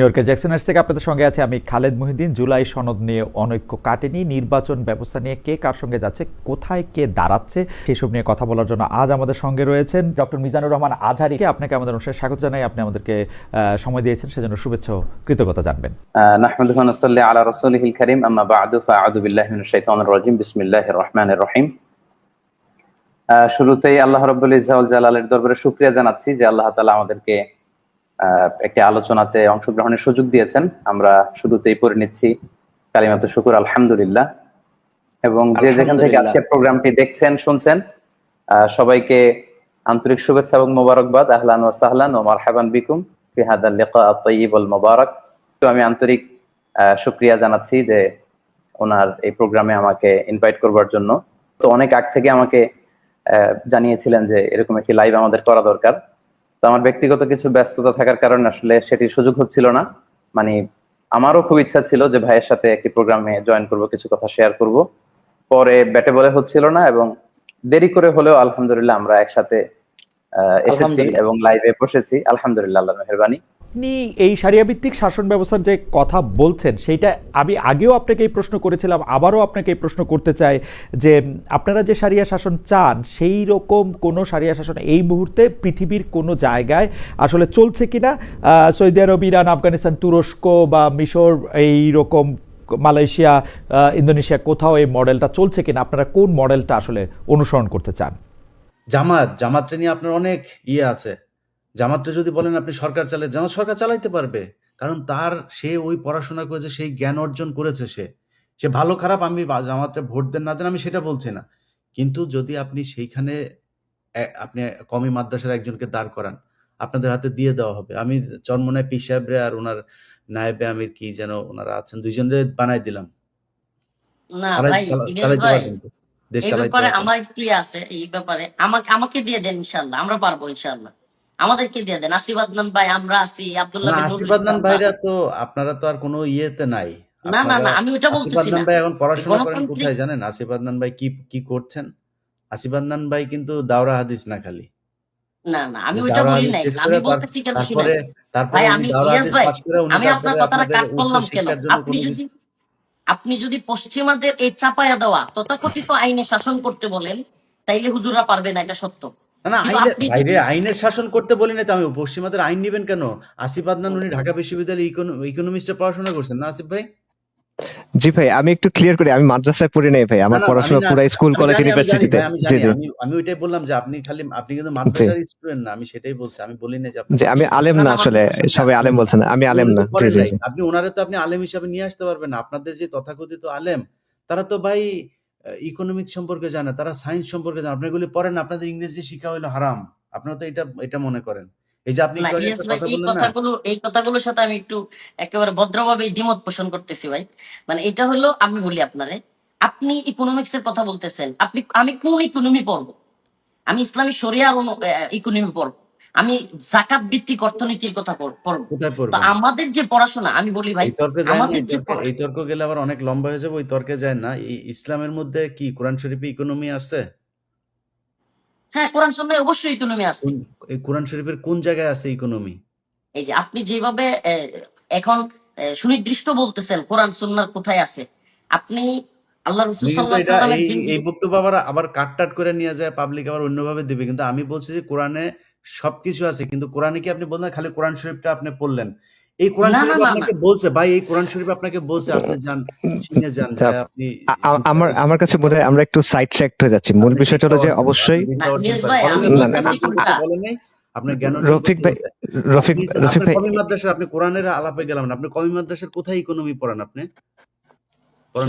নিউইয়র্কে জ্যাকসন থেকে আপনাদের সঙ্গে আছে আমি খালেদ মহিউদ্দিন। জুলাই সনদ নিয়ে অনৈক্য কাটেনি। নির্বাচন ব্যবস্থা নিয়ে কে কার সঙ্গে যাচ্ছে, কোথায় কে দাঁড়াচ্ছে, সেসব নিয়ে কথা বলার জন্য আজ আমাদের সঙ্গে রয়েছেন ডক্টর মিজানুর রহমান আজহারিকে। আপনাকে আমাদের অনুষ্ঠানে স্বাগত জানাই। আপনি আমাদেরকে সময় দিয়েছেন, সেজন্য শুভেচ্ছা কৃতজ্ঞতা জানবেন। আলা রাসূলিহিল কারীম। আম্মা বা'দু, ফাআউযু বিল্লাহি মিনাশ শাইতানির রাজিম। রহিম। শুরুতেই আল্লাহ রাব্বুল ইজ্জাতুল জালালের দরবারে সুক্রিয়া জানাচ্ছি যে আল্লাহ তালা আমাদেরকে একটি আলোচনাতে অংশগ্রহণের সুযোগ দিয়েছেন। আমরা শুরুতেই পড়ে নিচ্ছি কালিমাত শুকুর আলহামদুলিল্লাহ। এবং যে যেখান থেকে। আজকের প্রোগ্রামটি দেখছেন শুনছেন সবাইকে আন্তরিক শুভেচ্ছা এবং মোবারকবাদ। আহলান ওয়া সাহলান ও মারহাবান বিকুম ফি হাদাল লিকা আত-তাইয়িব মুবারাক। তো আমি আন্তরিক আহ, শুক্রিয়া জানাচ্ছি যে ওনার এই প্রোগ্রামে আমাকে ইনভাইট করবার জন্য। তো অনেক আগ থেকে আমাকে আহ, জানিয়েছিলেন যে এরকম একটি লাইভ আমাদের করা দরকার। তো আমার ব্যক্তিগত কিছু ব্যস্ততা থাকার কারণে আসলে সেটি সুযোগ হচ্ছিল না। মানে আমারও খুব ইচ্ছা ছিল যে ভাইয়ের সাথে একটি প্রোগ্রামে জয়েন করব কিছু কথা শেয়ার করব। পরে ব্যাটে বলে হচ্ছিল না এবং দেরি করে হলেও আলহামদুলিল্লাহ আমরা একসাথে আহ, এসেছি এবং লাইভে বসেছি। আলহামদুলিল্লাহ আল্লাহ মেহরবানি। আপনি এই সারিয়াভিত্তিক শাসন ব্যবস্থার যে কথা বলছেন, সেইটা আমি আগেও আপনাকে এই প্রশ্ন করেছিলাম, আবারও আপনাকে এই প্রশ্ন করতে চাই যে আপনারা যে সারিয়া শাসন চান, সেই রকম কোনো সারিয়া শাসন এই মুহূর্তে পৃথিবীর কোনো জায়গায় আসলে চলছে কিনা? সৌদি আরব, ইরান, আফগানিস্তান, তুরস্ক বা মিশর এই রকম মালয়েশিয়া ইন্দোনেশিয়া কোথাও এই মডেলটা চলছে কিনা? আপনারা কোন মডেলটা আসলে অনুসরণ করতে চান? জামাত জামাতটা নিয়ে আপনার অনেক ইয়ে আছে। জামাতটা যদি বলেন আপনি সরকার চালে জামাত সরকার চালাইতে পারবে। কারণ তার সে ওই পড়াশোনা করেছে সেই জ্ঞান অর্জন করেছে সে। সে ভালো খারাপ আমি জামাতটা ভোট দেন না দেন আমি সেটা বলছি না। কিন্তু যদি আপনি সেইখানে আপনি কমি মাদ্রাসার একজনকে দাঁড় করান আপনাদের হাতে দিয়ে দেওয়া হবে। আমি চন্মনায় পি সাহেবরে আর ওনার নায়েবে আমির কি যেন ওনারা আছেন দুইজনরে বানাই দিলাম। না ভাই এই ব্যাপারে আমার ইয়ে আছে এই ব্যাপারে আমাকে আমাকে দিয়ে দেন ইনশাল্লাহ আমরা পারব ইনশাল্লাহ। আমাদেরকে দিয়ে দেন। আসিফ আদনান ভাই আমরা আছি আব্দুল্লাহ না বিন নুরুল আশীর্বাদ ইসলাম ভাইরা তো আপনারা তো আর কোনো ইয়েতে নাই। না না না আমি ওটা বলতেছি না। ভাই এখন পড়াশোনা করেন কোথায় জানেন? আসিফ আদনান ভাই কি কি করছেন? আসিফ আদনান ভাই কিন্তু দাওরা হাদিস না খালি। না না আমি ওইটা বলি নাই। আমি বলতেছি কেন শুনেন তারপরে তারপরে ভাই, আমি- দাওরা ভাই, পাস করে উনি আমি আপনার কথাটা কাট করলাম কেন? আপনি যদি আপনি যদি পশ্চিমাদের এই চাপায়া দেওয়া তথাকথিত আইনে শাসন করতে বলেন তাইলে হুজুরা পারবে না এটা সত্য। না আইনের শাসন করতে বলি না তো আমি পশ্চিমাদের আইন নিবেন কেন? আসিফ আদনান উনি ঢাকা বিশ্ববিদ্যালয়ে ইকোনমিক্সে পড়াশোনা করছেন না আসিফ ভাই? জি ভাই আমি একটু ক্লিয়ার করি আমি মাদ্রাসায় পড়ি নাই ভাই আমার পড়াশোনা পুরো স্কুল কলেজ ইউনিভার্সিটিতে জি জি। আমি ওইটাই বললাম যে আপনি খালি আপনি কিন্তু মাদ্রাসার স্টুডেন্ট না আমি সেটাই বলছি আমি বলি না যে আপনি যে আমি আলেম না, আসলে সবাই আলেম বলছেন আমি আলেম না। জি জি আপনি ওনারে তো আপনি আলেম হিসাবে নিয়ে আসতে পারবেন না আপনাদের যে তথাকথিত আলেম তারা তো ভাই ইকোনমিক্স সম্পর্কে জানে তারা সায়েন্স সম্পর্কে জানে। আপনার এগুলি পড়েন আপনাদের ইংরেজি শিক্ষা হইল হারাম। আপনারা তো এটা এটা মনে করেন। এই যে আপনি এই কথাগুলো এই কথাগুলোর সাথে আমি একটু একেবারে ভদ্রভাবে দ্বিমত পোষণ করতেছি ভাই। মানে এটা হলো আমি বলি আপনারে আপনি ইকোনমিক্স এর কথা বলতেছেন। আপনি আমি কোন ইকোনমি পড়ব? আমি ইসলামী শরিয়ার ইকোনমি পড়ব। আমি জাকাত ভিত্তিক অর্থনীতির কথা পড়ব। তো আমাদের যে পড়াশোনা আমি বলি ভাই এই তর্কে গেলে আবার অনেক লম্বা হয়ে যাবে ওই তর্কে যায় না। ইসলামের মধ্যে কি কোরআন শরীফে ইকোনমি আছে? হ্যাঁ কোরআন সন্ন্যায় অবশ্যই ইকোনমি আছে। এই কোরআন শরীফের কোন জায়গায় আছে ইকোনমি? এই যে আপনি যেভাবে এখন সুনির্দিষ্ট বলতেছেন কোরআন সুন্নার কোথায় আছে। আপনি আল্লাহ রসুল এই বক্তব্য আবার আবার কাট টাট করে নিয়ে যায় পাবলিক আবার অন্যভাবে দিবে। কিন্তু আমি বলছি যে কোরআনে সবকিছু আছে কিন্তু কোরআনে কি আপনি বললেন? খালি কোরআন শরীফটা আপনি পড়লেন। এই কোরআন শরীফ আপনাকে বলছে ভাই এই কোরআন শরীফ আপনাকে বলছে আপনি যান চীনে যান আচ্ছা, যায় আপনি আমার আমার কাছে মনে হয় আমরা একটু সাইড ট্র্যাক হয়ে যাচ্ছি। মূল বিষয়টা হলো যে অবশ্যই? আপনার জ্ঞান রফিক ভাই রফিক আপনি রফিক ভাই কমি আপনি কোরআনের আলাপে গেলাম না আপনি কমি মাদ্রাসার কোথায় ইকোনমি পড়ান আপনি? পড়ান?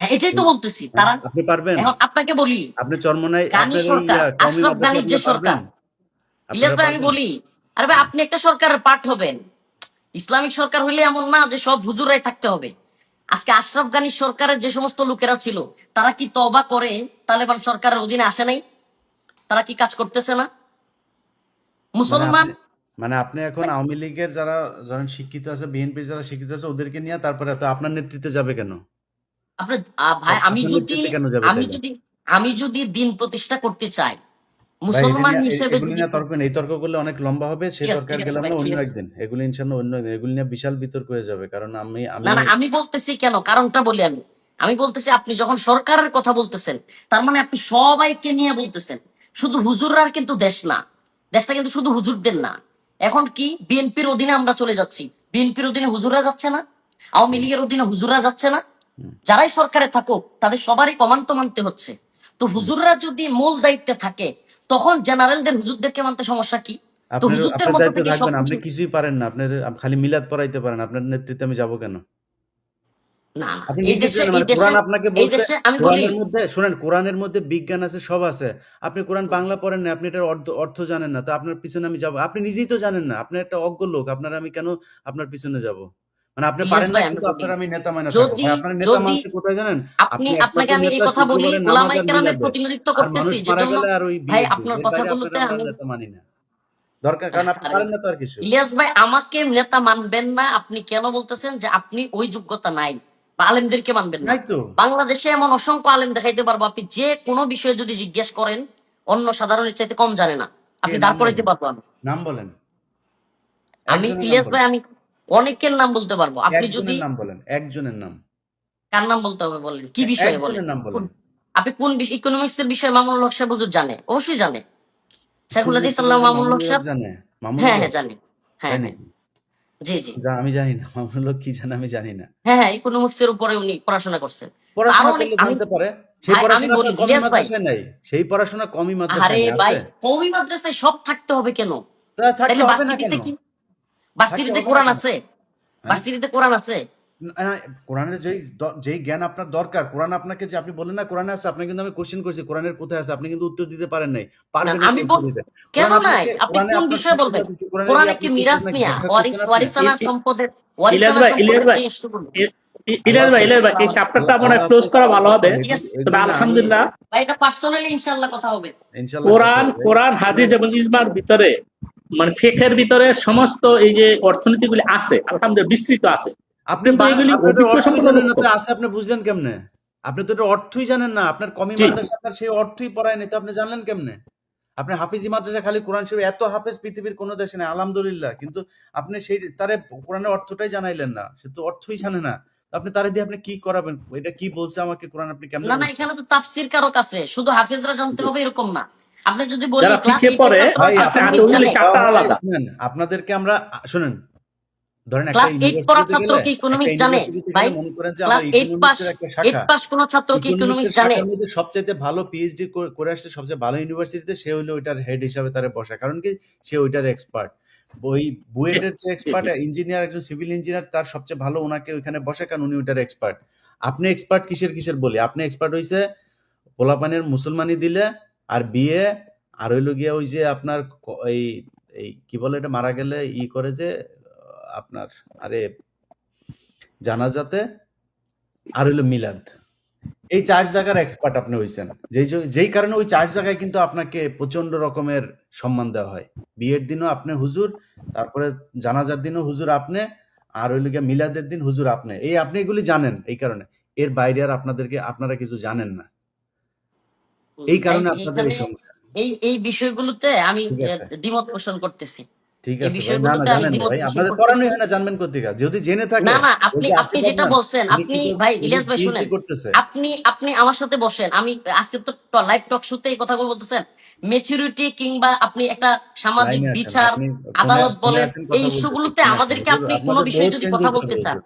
এটাই তো বলতেছি তারা আপনি পারবেন। এখন আপনাকে বলি আপনি চরমনাই গানি সরকার, আশরাফ গানির যে সরকার, ইলিয়াস ভাই আমি বলি আরে ভাই আপনি একটা সরকারের হবেন। ইসলামিক সরকার হলে এমন না যে সব হুজুরাই থাকতে হবে। আজকে আশরাফ গানির সরকারের যে সমস্ত লোকেরা ছিল তারা কি তবা করে তালেবান সরকারের অধীনে আসে নাই? তারা কি কাজ করতেছে না? মুসলমান? মানে আপনি- মানে এখন আওয়ামী লীগের যারা ধরেন শিক্ষিত আছে বিএনপির যারা শিক্ষিত আছে ওদেরকে নিয়ে তারপরে আপনার নেতৃত্বে যাবে কেন? আপনি আহ, ভাই আমি যদি আমি যদি আমি যদি দিন প্রতিষ্ঠা করতে চাই মুসলমান হিসেবে যদি তর্ক এই তর্ক করলে অনেক লম্বা হবে। সেই তর্কে গেলাম না অন্য একদিন। এগুলি ইনশাল্লাহ অন্য একদিন। এগুলি নিয়ে বিশাল বিতর্ক হয়ে যাবে কারণ আমি আমি না না আমি বলতেছি কেন? কারণটা বলি আমি। আমি বলতেছি আপনি যখন সরকারের কথা বলতেছেন তার মানে আপনি সবাইকে নিয়ে বলতেছেন। শুধু হুজুররা কিন্তু দেশ না। দেশটা কিন্তু শুধু হুজুরদের না। এখন কি? বিএনপির অধীনে আমরা চলে যাচ্ছি। বিএনপির অধীনে হুজুররা যাচ্ছে না? আওয়ামী লীগের অধীনে হুজুররা যাচ্ছে না? যারাই সরকারে থাকুক তাদের সবারই কমান্ড তো মানতে হচ্ছে। তো হুজুররা যদি মূল দায়িত্বে থাকে তখন জেনারেলদের হুজুরদেরকে মানতে সমস্যা কি? তো হুজুরদের মধ্যে থাকবেন আপনি কিছুই পারেন না। আপনার খালি মিলাদ পড়াইতে পারেন আপনার নেতৃত্বে আমি যাব কেন? না না, আপনি এই দেশে এই মানে দেশে কোরআন আপনাকে বলছে আমি বলি মধ্যে শুনেন কোরআনের মধ্যে বিজ্ঞান আছে সব আছে। আপনি কোরআন বাংলা পড়েন না আপনি এটার অর্থ অর্থ জানেন না তো আপনার পিছনে আমি যাব। আপনি নিজেই তো জানেন না আপনি একটা অজ্ঞ লোক আপনার আমি কেন আপনার পিছনে যাব? মানে আপনি পারেন না কিন্তু আপনার আমি নেতা মানে যদি- আপনার নেতা মানুষ কোথায় জানেন? আপনি আপনি আপনাকে আমি এই কথা বলি ওলামাই কেরামের প্রতিনিধিত্ব করতেছি যেজন্য ওই ভাই, আপনার এর কথা বাইরে বলতে আপনাদের আমরা আমি- নেতা মানি না। দরকার কারণ আপনি পারেন না তো আর কিছু। ইলিয়াস ভাই আমাকে নেতা মানবেন না আপনি কেন বলতেছেন যে আপনি ওই যোগ্যতা নাই বা আলেমদেরকে মানবেন না? বাংলাদেশে এমন অসংখ্য আলেম দেখাইতে পারব আপনি যে কোনো বিষয়ে যদি জিজ্ঞেস করেন অন্য সাধারণের চাইতে কম জানে না। আপনি দাঁড় করাইতে? পারব আমি। নাম বলেন। আমি ইলিয়াস ভাই আমি অনেকের নাম বলতে পারব। আপনি যদি নাম বলেন একজনের নাম। কার নাম বলতে হবে বলেন? কি বিষয়ে বলেন? আপনি কোন ইকোনমিক্স এর বিষয়ে মামুনুল হক সাহেব হুজুর জানে? অবশ্যই জানে। শেখুল হাদিস আল্লাহ মামুনুল হক সাহেব জানে। হ্যাঁ হ্যাঁ জানি। হ্যাঁ হ্যাঁ? জি জি। যা আমি জানি না মামুনুল হক কি জানে আমি জানি না। হ্যাঁ হ্যাঁ ইকোনমিক্স এর উপরে উনি পড়াশোনা করছেন। পড়াশোনা অনেক- আমি- জানতে পারে। সেই পড়াশোনা বলি, আপনার কমি ইলিয়াস ভাই। মাদ্রাসায় নাই। সেই পড়াশোনা কমি আরে মাদ্রাসায় নাই ভাই আছে? কমি মাদ্রাসায় সব থাকতে হবে কেন? তাহলে ভার্সিটিতে কি ভার্সিটিতে থাকতে কোরআন আছে। ভার্সিটিতে কোরআন আছে। কোরআনের যেই যেই জ্ঞান আপনার দরকার কোরআন আপনাকে যে আপনি বলেন না কোরআনে আছে আপনি কিন্তু আমি কোশ্চেন করছি কোরআনের কোথায় আছে আপনি কিন্তু উত্তর দিতে পারেন নাই। আমি। কেন নাই? আপনি কোন বিষয়ে বলবেন? কোরআনে কি মিরাজ নিয়া? ওয়ারিস ওয়ারিসানা সম্পদের ওয়ারিসানা সম্পদের ভাই, ভাই ভাই এই চ্যাপ্টারটা মনে ক্লোজ করা ভালো হবে। তবে আলহামদুলিল্লাহ। বা এটা পার্সোনালি ইনশাআল্লাহ কথা হবে। ইনশাআল্লাহ কোরআন কোরআন হাদিস এবং ইসমার ভিতরে মানে ফেকের ভিতরে সমস্ত এই যে অর্থনীতিগুলি আছে আলহামদুলিল্লাহ বিস্তৃত আছে। আপনি আছে আপনি বুঝলেন কেমনে? আপনি তো অর্থই জানেন না আপনার কমি মাদ্রাসা আপনার সেই অর্থই পড়ায় নাই তো আপনি জানলেন কেমনে? আপনি হাফিজি মাদ্রাসা খালি কোরআন শরীফ এত হাফেজ পৃথিবীর কোনো দেশে নেই আলহামদুলিল্লাহ কিন্তু আপনি সেই তারে কোরআনের অর্থটাই জানাইলেন না সে তো অর্থই জানে না। আপনি তারে দিয়ে আপনি কি করাবেন? এটা কি বলছে আমাকে কোরআন আপনি কেমন না না এখানে তো তাফসির কারক আছে শুধু হাফেজরা জানতে হবে এরকম না। আপনি যদি ক্লাস পড়ে, আলাদা। আপনাদেরকে আমরা শুনেন ধরেন একটা Class পড়া ছাত্র কি economics জানে? ভাই, গেলে মনে করেন যে ক্লাস আমার পাস ইকোনমিক্সের একটা এইট শাখা পাস কোন ছাত্র কি ইকোনমিক্স জানে? শাখার ভালো পিএইচডি করে আসছে সবচেয়ে ভালো ইউনিভার্সিটিতে সে হলো ওইটার হেড হিসাবে তারে বসা কারণ কি? সে ওইটার এক্সপার্ট ওই বুয়েটের যে এক্সপার্ট ইঞ্জিনিয়ার একজন সিভিল ইঞ্জিনিয়ার তার সবচেয়ে ভালো ওনাকে ওইখানে বসে কারণ উনি ওইটার এক্সপার্ট আপনি এক্সপার্ট কিসের কিসের বলি? আপনি এক্সপার্ট হইছে পোলাপানের মুসলমানি দিলে আর বিয়ে, আর হইল গিয়া ওই যে আপনার এই এই কি বলে এটা, মারা গেলে ই করে যে আপনার, আরে, জানাজাতে, আর হইল মিলাদ। এই চার জায়গার এক্সপার্ট আপনি হইছেন। যেই যেই কারণে ওই চার জায়গায় কিন্তু আপনাকে প্রচণ্ড রকমের সম্মান দেওয়া হয়। বিয়ের দিনও আপনি হুজুর, তারপরে জানাজার দিনও হুজুর আপনি, আর ওই গিয়া মিলাদের দিন হুজুর আপনি। এই আপনি এগুলি জানেন এই কারণে। এর বাইরে আর আপনাদেরকে, আপনারা কিছু জানেন না। এই কারণে আপনাদের এই সমস্যা। এই এই বিষয়গুলোতে আমি দ্বিমত পোষণ করতেছি। ঠিক আছে না না জানেন ভাই আপনাদের। পড়ানোই হয় না জানবেন কোথেকে যদি জেনে থাকে না না আপনি আপনি যেটা বলছেন আপনি ভাই ইলিয়াস ভাই শুনেন। আপনি আপনি আমার সাথে বসেন। আমি আজকে তো লাইভ টক শুতে এই কথাগুলো বলতেছেন। মেচুরিটি কিংবা আপনি একটা সামাজিক বিচার আদালত বলেন এই ইস্যুগুলোতে আমাদেরকে আপনি কোনো বিষয়ে যদি কথা বলতে চান।